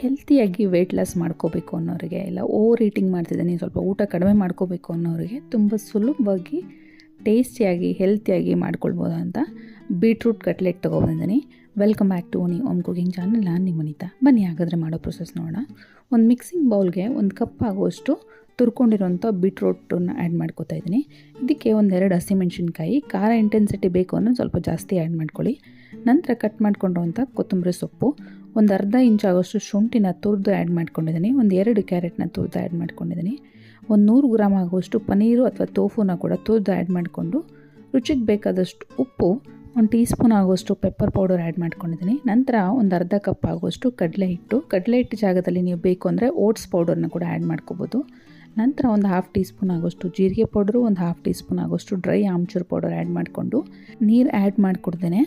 ಹೆಲ್ತಿಯಾಗಿ weight loss ಮಾಡ್ಕೋಬೇಕು ಅನ್ನೋರಿಗೆ ಇಲ್ಲ over eating ಮಾಡ್ತಿದ್ದೀನಿ, ಸ್ವಲ್ಪ ಊಟ ಕಡಿಮೆ ಮಾಡ್ಕೋಬೇಕು ಅನ್ನೋರಿಗೆ ತುಂಬ ಸುಲಭವಾಗಿ ಟೇಸ್ಟಿಯಾಗಿ ಹೆಲ್ತಿಯಾಗಿ ಮಾಡ್ಕೊಳ್ಬೋದು ಅಂತ ಬೀಟ್ರೂಟ್ ಕಟ್ಲೆಟ್ ತೊಗೊಬಂದಿದ್ದೀನಿ. ವೆಲ್ಕಮ್ ಬ್ಯಾಕ್ ಟು ಓನಿ ಓಮ್ ಕುಕಿಂಗ್ ಚಾನಲ್ ನಾನು ನಿಮ್ಮ ಅನಿತಾ. ಬನ್ನಿ, ಹಾಗಾದರೆ ಮಾಡೋ ಪ್ರೊಸೆಸ್ ನೋಡೋಣ. ಒಂದು ಮಿಕ್ಸಿಂಗ್ ಬೌಲ್ಗೆ ಒಂದು ಕಪ್ ಆಗುವಷ್ಟು ತುರ್ಕೊಂಡಿರುವಂಥ ಬೀಟ್ರೂಟನ್ನು ಆ್ಯಡ್ ಮಾಡ್ಕೋತಾ ಇದ್ದೀನಿ. ಇದಕ್ಕೆ ಒಂದೆರಡು ಹಸಿಮೆಣ್ಸಿನ್ಕಾಯಿ ಖಾರ ಇಂಟೆನ್ಸಿಟಿ ಬೇಕು ಅನ್ನೋ ಸ್ವಲ್ಪ ಜಾಸ್ತಿ ಆ್ಯಡ್ ಮಾಡ್ಕೊಳ್ಳಿ. ನಂತರ ಕಟ್ ಮಾಡಿಕೊಂಡಿರುವಂಥ ಕೊತ್ತಂಬರಿ ಸೊಪ್ಪು ಒಂದು ಅರ್ಧ ಇಂಚ್ ಆಗೋಷ್ಟು ಶುಂಠಿನ ತುರಿದು ಆ್ಯಡ್ ಮಾಡ್ಕೊಂಡಿದ್ದೀನಿ. ಒಂದು ಎರಡು ಕ್ಯಾರೆಟ್ನ ತುರಿದು ಆ್ಯಡ್ ಮಾಡ್ಕೊಂಡಿದ್ದೀನಿ. ಒಂದು ನೂರು ಗ್ರಾಮ್ ಆಗುವಷ್ಟು ಪನೀರು ಅಥವಾ ತೋಫುನ ಕೂಡ ತುರಿದು ಆ್ಯಡ್ ಮಾಡಿಕೊಂಡು, ರುಚಿಗೆ ಬೇಕಾದಷ್ಟು ಉಪ್ಪು, ಒಂದು ಟೀ ಸ್ಪೂನ್ ಆಗುವಷ್ಟು ಪೆಪ್ಪರ್ ಪೌಡರ್ ಆ್ಯಡ್ ಮಾಡ್ಕೊಂಡಿದ್ದೀನಿ. ನಂತರ ಒಂದು ಅರ್ಧ ಕಪ್ ಆಗುವಷ್ಟು ಕಡಲೆ ಹಿಟ್ಟು. ಕಡಲೆ ಹಿಟ್ಟು ಜಾಗದಲ್ಲಿ ನೀವು ಬೇಕು ಅಂದರೆ ಓಟ್ಸ್ ಪೌಡರ್ನ ಕೂಡ ಆ್ಯಡ್ ಮಾಡ್ಕೋಬೋದು. ನಂತರ ಒಂದು ಹಾಫ್ ಟೀ ಸ್ಪೂನ್ ಆಗೋಷ್ಟು ಜೀರಿಗೆ ಪೌಡರು ಒಂದು ಹಾಫ್ ಟೀ ಸ್ಪೂನ್ ಆಗೋಷ್ಟು ಡ್ರೈ ಆಮ್ಚೂರ್ ಪೌಡರ್ ಆ್ಯಡ್ ಮಾಡಿಕೊಂಡು, ನೀರು ಆ್ಯಡ್ ಮಾಡಿಕೊಡ್ದೇನೆ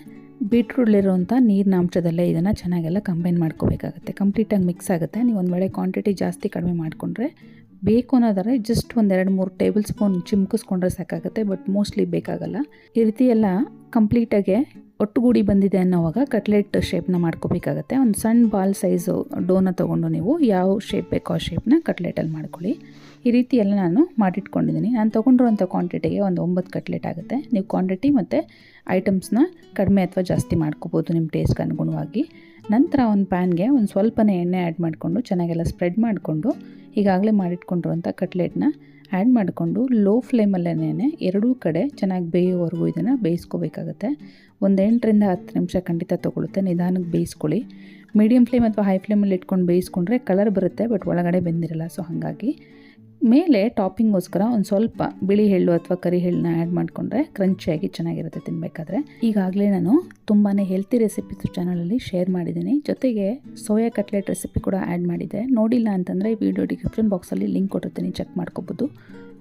ಬೀಟ್ರೂಟ್ಲಿರುವಂಥ ನೀರಿನ ಅಂಶದಲ್ಲೇ ಇದನ್ನು ಚೆನ್ನಾಗೆಲ್ಲ ಕಂಬೈನ್ ಮಾಡ್ಕೋಬೇಕಾಗುತ್ತೆ. ಕಂಪ್ಲೀಟಾಗಿ ಮಿಕ್ಸ್ ಆಗುತ್ತೆ. ನೀವು ಒಂದು ವೇಳೆ ಕ್ವಾಂಟಿಟಿ ಜಾಸ್ತಿ ಕಡಿಮೆ ಮಾಡಿಕೊಂಡ್ರೆ ಬೇಕು ಅನ್ನೋದಾದ್ರೆ ಜಸ್ಟ್ ಒಂದು ಮೂರು ಟೇಬಲ್ ಸ್ಪೂನ್ ಚಿಮ್ಕಿಸ್ಕೊಂಡ್ರೆ ಸಾಕಾಗುತ್ತೆ ಬಟ್ ಮೋಸ್ಟ್ಲಿ ಬೇಕಾಗಲ್ಲ. ಈ ರೀತಿ ಎಲ್ಲ ಕಂಪ್ಲೀಟಾಗೆ ಒಟ್ಟುಗೂಡಿ ಬಂದಿದೆ ಅನ್ನೋವಾಗ ಕಟ್ಲೆಟ್ ಶೇಪ್ನ ಮಾಡ್ಕೋಬೇಕಾಗತ್ತೆ. ಒಂದು ಸಣ್ಣ ಬಾಲ್ ಸೈಜು ಡೋನ ತೊಗೊಂಡು ನೀವು ಯಾವ ಶೇಪ್ ಬೇಕೋ ಆ ಶೇಪ್ನ ಕಟ್ಲೆಟಲ್ಲಿ ಮಾಡ್ಕೊಳ್ಳಿ. ಈ ರೀತಿ ಎಲ್ಲ ನಾನು ಮಾಡಿಟ್ಕೊಂಡಿದ್ದೀನಿ. ನಾನು ತೊಗೊಂಡಿರುವಂಥ ಕ್ವಾಂಟಿಟಿಗೆ ಒಂದು ಒಂಬತ್ತು ಕಟ್ಲೆಟ್ ಆಗುತ್ತೆ. ನೀವು ಕ್ವಾಂಟಿಟಿ ಮತ್ತು ಐಟಮ್ಸ್ನ ಕಡಿಮೆ ಅಥವಾ ಜಾಸ್ತಿ ಮಾಡ್ಕೋಬೋದು ನಿಮ್ಮ ಟೇಸ್ಟ್ಗೆ ಅನುಗುಣವಾಗಿ. ನಂತರ ಒಂದು ಪ್ಯಾನ್ಗೆ ಒಂದು ಸ್ವಲ್ಪನೇ ಎಣ್ಣೆ ಆ್ಯಡ್ ಮಾಡಿಕೊಂಡು ಚೆನ್ನಾಗೆಲ್ಲ ಸ್ಪ್ರೆಡ್ ಮಾಡಿಕೊಂಡು ಈಗಾಗಲೇ ಮಾಡಿಟ್ಕೊಂಡಿರುವಂಥ ಕಟ್ಲೆಟ್ನ ಆ್ಯಡ್ ಮಾಡಿಕೊಂಡು ಲೋ ಫ್ಲೇಮಲ್ಲೇ ಎರಡೂ ಕಡೆ ಚೆನ್ನಾಗಿ ಬೇಯೋವರೆಗೂ ಇದನ್ನು ಬೇಯಿಸ್ಕೋಬೇಕಾಗತ್ತೆ. ಒಂದು ಎಂಟರಿಂದ ಹತ್ತು ನಿಮಿಷ ಖಂಡಿತ ತೊಗೊಳುತ್ತೆ ನಿಧಾನಕ್ಕೆ ಬೇಯಿಸ್ಕೊಳ್ಳಿ. ಮೀಡಿಯಮ್ ಫ್ಲೇಮ್ ಅಥವಾ ಹೈ ಫ್ಲೇಮಲ್ಲಿ ಇಟ್ಕೊಂಡು ಬೇಯಿಸ್ಕೊಂಡ್ರೆ ಕಲರ್ ಬರುತ್ತೆ, ಬಟ್ ಒಳಗಡೆ ಬೆಂದಿರಲ್ಲ. ಸೊ, ಹಾಗಾಗಿ ಮೇಲೆ ಟಾಪಿಂಗ್ಗೋಸ್ಕರ ಒಂದು ಸ್ವಲ್ಪ ಬಿಳಿ ಎಳ್ಳು ಅಥವಾ ಕರಿ ಎಳ್ಳನ್ನ ಆ್ಯಡ್ ಮಾಡಿಕೊಂಡ್ರೆ ಕ್ರಂಚಿಯಾಗಿ ಚೆನ್ನಾಗಿರುತ್ತೆ ತಿನ್ನಬೇಕಾದ್ರೆ ಈಗಾಗಲೇ ನಾನು ತುಂಬಾ ಹೆಲ್ತಿ ರೆಸಿಪೀಸ್ ಚಾನಲಲ್ಲಿ ಶೇರ್ ಮಾಡಿದ್ದೀನಿ. ಜೊತೆಗೆ ಸೋಯಾ ಕಟ್ಲೆಟ್ ರೆಸಿಪಿ ಕೂಡ ಆ್ಯಡ್ ಮಾಡಿದೆ ನೋಡಿಲ್ಲ ಅಂತಂದರೆ ವಿಡಿಯೋ ಡಿಸ್ಕ್ರಿಪ್ಷನ್ ಬಾಕ್ಸಲ್ಲಿ ಲಿಂಕ್ ಕೊಟ್ಟಿರ್ತೀನಿ ಚೆಕ್ ಮಾಡ್ಕೋಬೋದು.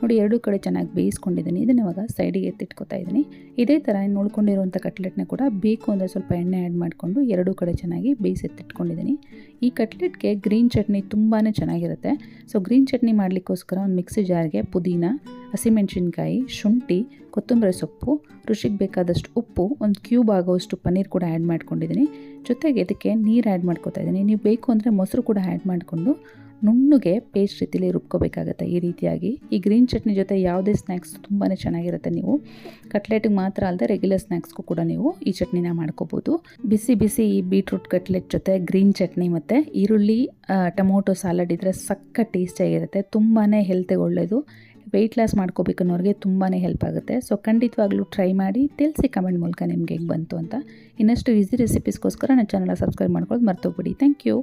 ನೋಡಿ, ಎರಡೂ ಕಡೆ ಚೆನ್ನಾಗಿ ಬೇಯಿಸ್ಕೊಂಡಿದ್ದೀನಿ. ಇದನ್ನು ಇವಾಗ ಸೈಡಿಗೆ ಎತ್ತಿಟ್ಕೊತಾ ಇದ್ದೀನಿ. ಇದೇ ಥರ ನೋಡ್ಕೊಂಡಿರುವಂಥ ಕಟ್ಲೆಟ್ನ ಕೂಡ ಬೇಕು ಅಂದರೆ ಸ್ವಲ್ಪ ಎಣ್ಣೆ ಆ್ಯಡ್ ಮಾಡಿಕೊಂಡು ಎರಡೂ ಕಡೆ ಚೆನ್ನಾಗಿ ಬೇಯಿಸಿ ಎತ್ತಿಟ್ಕೊಂಡಿದ್ದೀನಿ. ಈ ಕಟ್ಲೆಟ್ಗೆ ಗ್ರೀನ್ ಚಟ್ನಿ ತುಂಬಾ ಚೆನ್ನಾಗಿರುತ್ತೆ. ಸೊ ಗ್ರೀನ್ ಚಟ್ನಿ ಮಾಡಲಿಕ್ಕೋಸ್ಕರ ಒಂದು ಮಿಕ್ಸಿ ಜಾರ್ಗೆ ಪುದೀನ, ಹಸಿಮೆಣಸಿನ್ಕಾಯಿ, ಶುಂಠಿ, ಕೊತ್ತಂಬರಿ ಸೊಪ್ಪು, ರುಚಿಗೆ ಬೇಕಾದಷ್ಟು ಉಪ್ಪು, ಒಂದು ಕ್ಯೂಬ್ ಆಗೋಷ್ಟು ಪನ್ನೀರ್ ಕೂಡ ಆ್ಯಡ್ ಮಾಡ್ಕೊಂಡಿದ್ದೀನಿ. ಜೊತೆಗೆ ಇದಕ್ಕೆ ನೀರು ಆ್ಯಡ್ ಮಾಡ್ಕೋತಾ ಇದ್ದೀನಿ. ನೀವು ಬೇಕು ಅಂದರೆ ಮೊಸರು ಕೂಡ ಆ್ಯಡ್ ಮಾಡಿಕೊಂಡು ನುಣ್ಣಗೆ ಪೇಸ್ಟ್ ರೀತಿಲಿ ರುಬ್ಕೋಬೇಕಾಗತ್ತೆ ಈ ರೀತಿಯಾಗಿ. ಈ ಗ್ರೀನ್ ಚಟ್ನಿ ಜೊತೆ ಯಾವುದೇ ಸ್ನ್ಯಾಕ್ಸ್ ತುಂಬಾ ಚೆನ್ನಾಗಿರುತ್ತೆ ನೀವು. ಕಟ್ಲೆಟ್ಗೆ ಮಾತ್ರ ಅಲ್ಲದೆ ರೆಗ್ಯುಲರ್ ಸ್ನ್ಯಾಕ್ಸ್ಗೂ ಕೂಡ ನೀವು ಈ ಚಟ್ನಿನ ಮಾಡ್ಕೋಬೋದು. ಬಿಸಿ ಬಿಸಿ ಈ ಬೀಟ್ರೂಟ್ ಕಟ್ಲೆಟ್ ಜೊತೆ ಗ್ರೀನ್ ಚಟ್ನಿ ಮತ್ತು ಈರುಳ್ಳಿ ಟೊಮೊಟೊ ಸಾಲಡ್ ಇದ್ದರೆ ಸಕ್ಕ ಟೇಸ್ಟಿಯಾಗಿರುತ್ತೆ ತುಂಬಾ ಹೆಲ್ತಿಗೆ ಒಳ್ಳೆಯದು ವೆಯ್ಟ್ ಲಾಸ್ ಮಾಡ್ಕೋಬೇಕು ಅನ್ನೋರಿಗೆ ತುಂಬಾ ಹೆಲ್ಪ್ ಆಗುತ್ತೆ. ಸೊ ಖಂಡಿತವಾಗ್ಲೂ ಟ್ರೈ ಮಾಡಿ, ತಿಳಿಸಿ ಕಮೆಂಟ್ ಮೂಲಕ ನಿಮ್ಗೆ ಹೇಗೆ ಬಂತು ಅಂತ. ಇನ್ನಷ್ಟು ಈಸಿ ರೆಸಿಪೀಸ್ಗೋಸ್ಕರ ನನ್ನ ಚಾನಲ್ ಸಬ್ಸ್ಕ್ರೈಬ್ ಮಾಡ್ಕೊಳ್ಳೋದು ಮರ್ತೋಗ್ಬಿಡಿ. Thank you